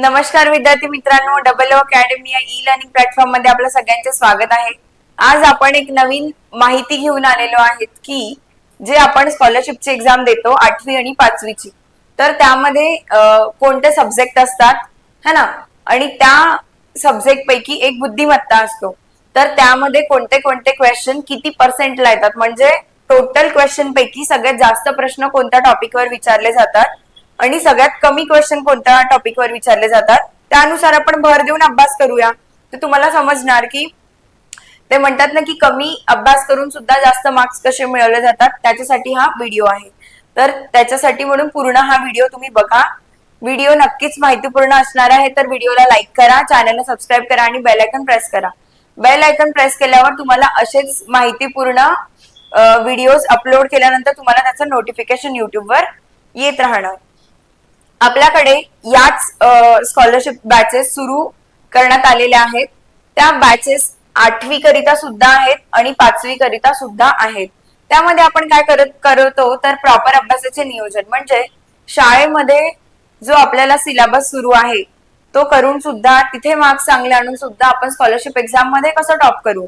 नमस्कार विद्यार्थी मित्रांनो डबल अकॅडमी या ई लर्निंग प्लॅटफॉर्ममध्ये आपलं सगळ्यांचे स्वागत आहे. आज आपण एक नवीन माहिती घेऊन आलेलो आहेत की जे आपण स्कॉलरशिपची एक्झाम देतो आठवी आणि पाचवीची. तर त्यामध्ये कोणते सब्जेक्ट असतात है ना? आणि त्या सब्जेक्ट पैकी एक बुद्धिमत्ता असतो. तर त्यामध्ये कोणते कोणते क्वेश्चन किती पर्सेंटला येतात? म्हणजे टोटल क्वेश्चन पैकी सगळ्यात जास्त प्रश्न कोणत्या टॉपिकवर विचारले जातात? आणि सगळ्यात कमी क्वेश्चन कोणत्या टॉपिकवर विचारले जातात? त्यानुसार आपण भर देऊन अभ्यास करूया. तर तुम्हाला समजणार की ते म्हणतात ना की कमी अभ्यास करून सुद्धा जास्त मार्क्स कसे मिळवले जातात त्याच्यासाठी हा व्हिडिओ आहे. तर त्याच्यासाठी म्हणून पूर्ण हा व्हिडिओ तुम्ही बघा. व्हिडिओ नक्कीच माहितीपूर्ण असणार आहे तर व्हिडिओला लाईक करा चॅनलला सबस्क्राईब करा आणि बेल आयकन प्रेस करा. बेल आयकन प्रेस केल्यावर तुम्हाला असेच माहितीपूर्ण व्हिडिओज अपलोड केल्यानंतर तुम्हाला त्याचं नोटिफिकेशन युट्यूबवर येत राहणार. आपल्याकडे याच स्कॉलरशिप बॅचेस सुरू करण्यात आलेल्या आहेत. त्या बॅचेस आठवी करिता सुद्धा आहेत आणि पाचवी करिता सुद्धा आहेत. त्यामध्ये आपण काय करत करतो तर प्रॉपर अभ्यासाचे नियोजन. म्हणजे शाळेमध्ये जो आपल्याला सिलेबस सुरू आहे तो करून सुद्धा तिथे मार्क्स चांगले आणून सुद्धा आपण स्कॉलरशिप एक्झाममध्ये कसं टॉप करू?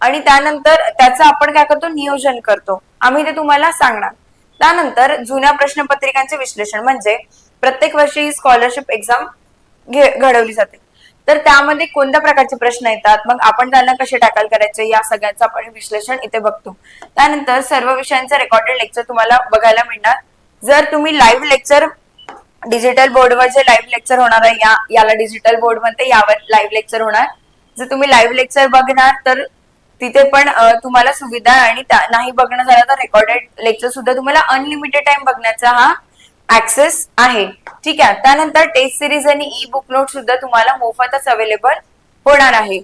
आणि त्यानंतर त्याचं आपण काय करतो? नियोजन करतो. आम्ही ते तुम्हाला सांगणार. त्यानंतर जुन्या प्रश्नपत्रिकांचे विश्लेषण. म्हणजे प्रत्येक वर्षी ही स्कॉलरशिप एक्झाम घडवली जाते. तर त्यामध्ये कोणत्या प्रकारचे प्रश्न येतात? मग आपण त्यांना कसे टॅकल करायचे? या सगळ्यांचं आपण विश्लेषण इथे बघतो. त्यानंतर सर्व विषयांचं रेकॉर्डेड लेक्चर तुम्हाला बघायला मिळणार. जर तुम्ही लाईव्ह लेक्चर डिजिटल बोर्डवर जे लाईव्ह लेक्चर होणार आहे या याला डिजिटल बोर्ड म्हणते यावर लाईव्ह लेक्चर होणार. जर तुम्ही लाईव्ह लेक्चर बघणार तर तिथे पण तुम्हाला सुविधा आणि नाही बघणं झालं तर रेकॉर्डेड लेक्चर सुद्धा तुम्हाला अनलिमिटेड टाइम बघण्याचा हा ऍक्सेस आहे. ठीक आहे. त्यानंतर टेस्ट सिरीज आणि ई बुक नोट सुद्धा तुम्हाला मोफतच अवेलेबल होणार आहे.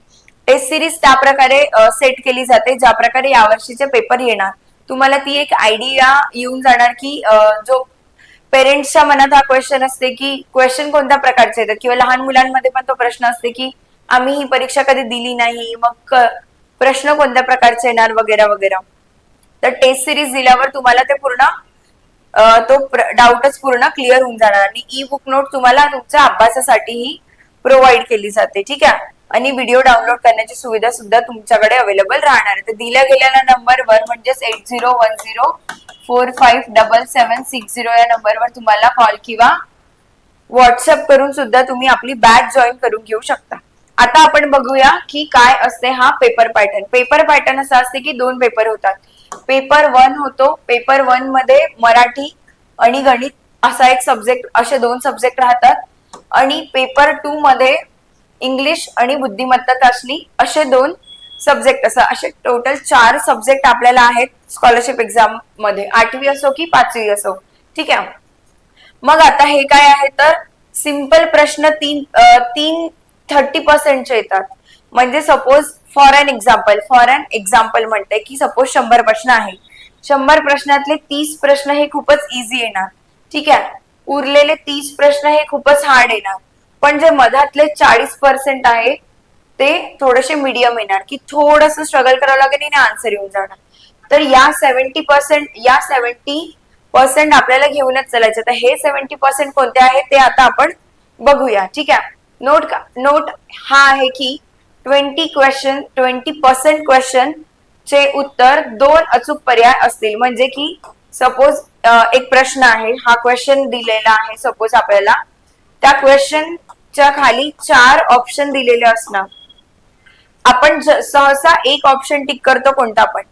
टेस्ट सिरीज त्या प्रकारे सेट केली जाते. ज्या प्रकारे यावर्षीचे पेपर येणार. तुम्हाला ती एक आयडिया येऊन जाणार की जो पेरेंट्सच्या मनात हा क्वेश्चन असते की क्वेश्चन कोणत्या प्रकारचे येतात? किंवा लहान मुलांमध्ये पण तो प्रश्न असते की आम्ही ही परीक्षा कधी दिली नाही? मग प्रश्न कोणत्या प्रकारचे येणार? वगैरे वगैरे. तर टेस्ट सिरीज दिल्यावर तुम्हाला ते पूर्ण तो डाऊटच पूर्ण क्लिअर होऊन जाणार आणि ई बुक नोट तुम्हाला तुमच्या अभ्यासासाठीही प्रोव्हाइड केली जाते ठीक आहे? आणि व्हिडिओ डाउनलोड करण्याची सुविधा सुद्धा तुमच्याकडे अवेलेबल राहणार आहे. तर दिल्या गेलेल्या नंबरवर म्हणजेच eight zero one zero four five double seven six zero या नंबरवर तुम्हाला कॉल किंवा व्हॉट्सअप करून सुद्धा तुम्ही आपली बॅच जॉईन करून घेऊ शकता. आता आपण बघूया की काय असते हा पेपर पॅटर्न पेपर पॅटर्न असा असते की दोन पेपर होतात. पेपर वन होतो. पेपर वनमध्ये मराठी आणि गणित असा एक सब्जेक्ट असे दोन सब्जेक्ट राहतात. आणि पेपर टू मध्ये इंग्लिश आणि बुद्धिमत्ता चाचणी असे दोन सब्जेक्ट असं असे टोटल चार सब्जेक्ट आपल्याला आहेत स्कॉलरशिप एक्झाममध्ये. आठवी असो की पाचवी असो. ठीक आहे? मग आता हे काय आहे? तर सिंपल प्रश्न तीन तीन थर्टी पर्सेंटचे येतात. म्हणजे suppose for an example for an example म्हणते की सपोज शंभर प्रश्न आहे शंभर प्रश्नातले तीस प्रश्न हे खूपच इझी येणार. ठीक आहे? उरलेले तीस प्रश्न हे खूपच हार्ड येणार. पण जे मधातले चाळीस पर्सेंट आहे ते थोडेसे मीडियम येणार की थोडस स्ट्रगल करावं लागेल आणि आन्सर येऊन जाणार. तर या सेव्हन्टी पर्सेंट या सेव्हन्टी पर्सेंट आपल्याला घेऊनच चालायचं. तर हे सेव्हन्टी पर्सेंट कोणते आहे ते आता आपण बघूया. ठीक आहे? नोट का नोट हा आहे की twenty question twenty percent question चे उत्तर दोन अचूक पर्याय असतील. म्हणजे की सपोज एक प्रश्न आहे हा क्वेश्चन दिलेला आहे सपोज आपल्याला. त्या क्वेश्चनच्या खाली चार ऑप्शन दिलेले असणार. आपण सहसा एक ऑप्शन टिक करतो कोणता पण.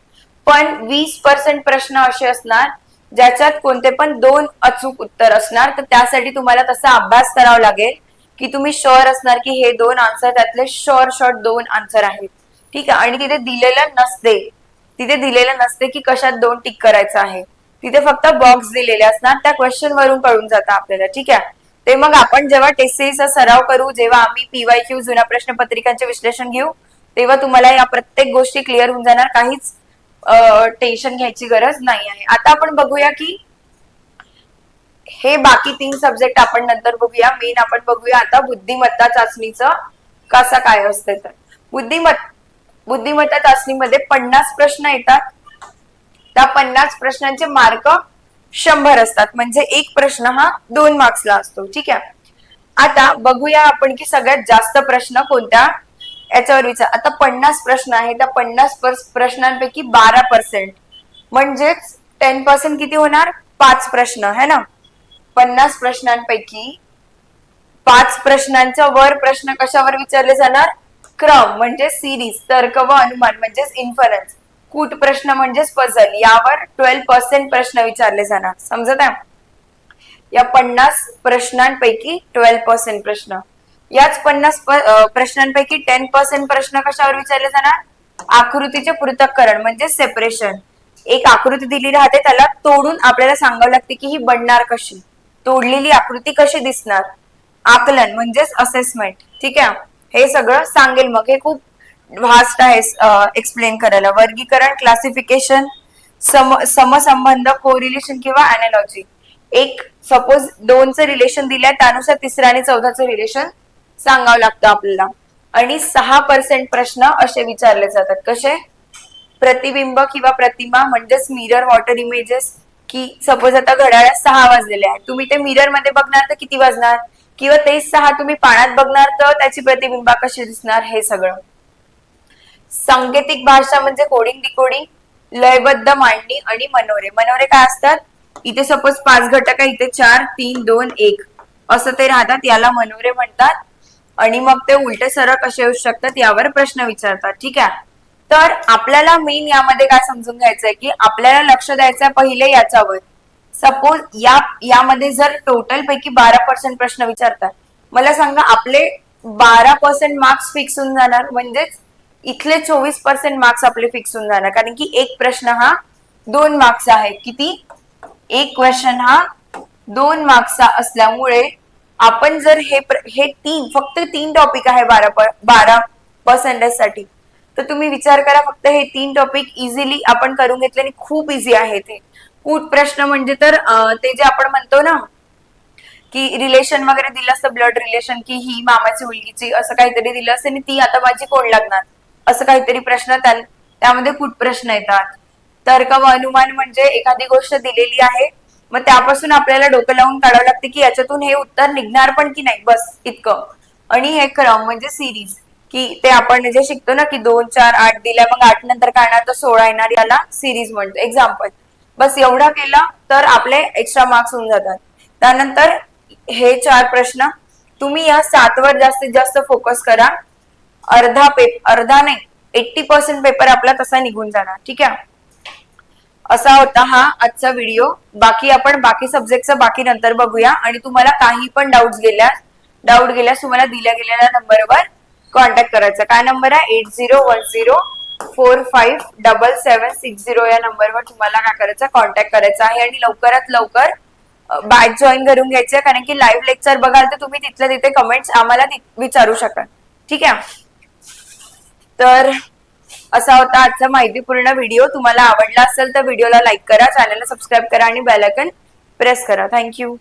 पण वीस पर्सेंट प्रश्न असे असणार ज्याच्यात कोणते पण दोन अचूक उत्तर असणार. तर त्यासाठी तुम्हाला तसा अभ्यास करावा लागेल. की तुम्ही शुअर असणार की हे दोन आन्सर त्यातले शॉर शॉर्ट दोन आन्सर आहेत. ठीक आहे? आणि तिथे दिलेलं नसते. तिथे दिलेलं नसते की कशात दोन टिक करायचं आहे. तिथे फक्त बॉक्स दिलेले असणार. त्या क्वेश्चन वरून कळून जातं आपल्याला. ठीक आहे? ते मग आपण जेव्हा टेस्ट सराव करू जेव्हा आम्ही पीवाय क्यू जुन्या प्रश्नपत्रिकांचे विश्लेषण घेऊ तेव्हा तुम्हाला या प्रत्येक गोष्टी क्लिअर होऊन जाणार. काहीच टेन्शन घ्यायची गरज नाही आहे. आता आपण बघूया की हे बाकी तीन सब्जेक्ट आपण नंतर बघूया. मेन आपण बघूया आता बुद्धिमत्ता चाचणीचं कसा काय असते तर. बुद्धिमत् बुद्धिमत्ता चाचणीमध्ये पन्नास प्रश्न येतात. त्या पन्नास प्रश्नांचे मार्क शंभर असतात. म्हणजे एक प्रश्न हा दोन मार्क्सला असतो. ठीक आहे? आता बघूया आपण की सगळ्यात जास्त प्रश्न कोणत्या? याच्यावर विचार. आता पन्नास प्रश्न आहे त्या पन्नास प्रश्नांपैकी बारा पर्सेंट म्हणजेच टेन पर्सेंट किती होणार? पाच प्रश्न. है ना? पन्नास प्रश्नांपैकी पाच प्रश्नांच्या वर प्रश्न कशावर विचारले जाणार? क्रम म्हणजे सिरीज तर्क व अनुमान म्हणजेच इन्फरन्स कूट प्रश्न म्हणजेच पझल यावर ट्वेल्व पर्सेंट प्रश्न विचारले जाणार. समजत आहे? या पन्नास प्रश्नांपैकी ट्वेल्व पर्सेंट प्रश्न. याच पन्नास प्रश्नांपैकी टेन पर्सेंट प्रश्न कशावर विचारले जाणार? आकृतीचे पृथक्करण म्हणजे सेपरेशन एक आकृती दिली राहते त्याला तोडून आपल्याला सांगावं लागते की ही बनणार कशी. तोडलेली आकृती कशी दिसणार? आकलन म्हणजेच असेसमेंट ठीक आहे? हे सगळं सांगेल मग. हे खूप व्हास्ट आहे एक्सप्लेन करायला. वर्गीकरण क्लासिफिकेशन सम समसंबंध कोरिलेशन किंवा अनालॉजी एक सपोज दोनचं रिलेशन दिलंय त्यानुसार तिसरं आणि चौदाचं रिलेशन सांगावं लागतं आपल्याला. आणि सहा पर्सेंट प्रश्न असे विचारले जातात. कसे? प्रतिबिंब किंवा प्रतिमा म्हणजेच मिरर वॉटर इमेजेस की सपोज आता घड्याळात सहा वाजलेले आहे तुम्ही ते मिररमध्ये बघणार तर किती वाजणार? किंवा तेच सहा तुम्ही पाण्यात बघणार तर त्याची प्रतिबिंबा कशी दिसणार? हे सगळं. सांकेतिक भाषा म्हणजे कोडिंग डिकोडिंग लयबद्ध मांडणी आणि मनोरे. मनोरे काय असतात? इथे सपोज पाच घटक आहे. इथे चार तीन दोन एक. असं ते राहतात. याला मनोरे म्हणतात. आणि मग ते उलटे सरळ कसे येऊ शकतात यावर प्रश्न विचारतात. ठीक आहे? तर आपल्याला मेन यामध्ये काय समजून घ्यायचंय की आपल्याला लक्ष द्यायचंय पहिले याच्यावर. सपोज या यामध्ये जर टोटल पैकी बारा पर्सेंट प्रश्न विचारतात मला सांगा आपले बारा पर्सेंट मार्क्स फिक्स होऊन जाणार म्हणजेच इथले चोवीस पर्सेंट मार्क्स आपले फिक्स होऊन जाणार. कारण की एक प्रश्न हा दोन मार्क्स आहे. किती? एक क्वेश्चन हा दोन मार्क्सचा असल्यामुळे आपण जर हे हे तीन फक्त तीन टॉपिक आहे बारा प- बारा पर्सेंटेजसाठी. तर तुम्ही विचार करा फक्त हे तीन टॉपिक इझिली आपण करून घेतले आणि खूप इझी आहे ते कूट प्रश्न म्हणजे तर ते जे आपण म्हणतो ना की रिलेशन वगैरे दिलं असतं ब्लड रिलेशन की ही मामाची मुलगीची असं काहीतरी दिलं असतं आणि ती आता माझी कोण लागणार? असं काहीतरी प्रश्न त्यामध्ये कुठ प्रश्न येतात. तर्क व अनुमान म्हणजे एखादी गोष्ट दिलेली आहे मग त्यापासून आपल्याला डोकं लावून काढावं लागते की याच्यातून हे उत्तर निघणार पण की नाही? बस इतकं. आणि हे क्रम म्हणजे सिरीज की ते आपण जे शिकतो ना की दोन चार आठ दिल्या मग आठ नंतर काय येणार तर सोळा येणार याला सिरीज म्हणतो. एक्झाम्पल बस एवढा केला तर आपले एक्स्ट्रा मार्क्स होऊन जातात. त्यानंतर हे चार प्रश्न. तुम्ही या सातवर जास्तीत जास्त फोकस करा. अर्धा पेपर अर्धा नाही एट्टी पर्सेंट पेपर आपला तसा निघून जाणार. ठीक आहे? असा होता हा आजचा व्हिडिओ बाकी आपण बाकी सब्जेक्टचा बाकी नंतर बघूया. आणि तुम्हाला काही पण डाऊट गेल्यास डाऊट गेल्यास तुम्हाला दिल्या गेलेल्या नंबरवर कॉन्टॅक्ट करायचा. काय नंबर आहे? Eight zero one zero four five double seven six zero या नंबरवर तुम्हाला काय करायचं? कॉन्टॅक्ट करायचा आहे आणि लवकरात लवकर बॅच जॉईन करून घ्यायची आहे. कारण की लाईव्ह लेक्चर बघाल तर तुम्ही तिथल्या तिथे कमेंट्स आम्हाला विचारू शकाल ठीक आहे? तर असा होता आजचा माहितीपूर्ण व्हिडिओ तुम्हाला आवडला असेल तर व्हिडिओला लाईक करा चॅनलला सबस्क्राईब करा आणि बेल आयकन प्रेस करा. Thank you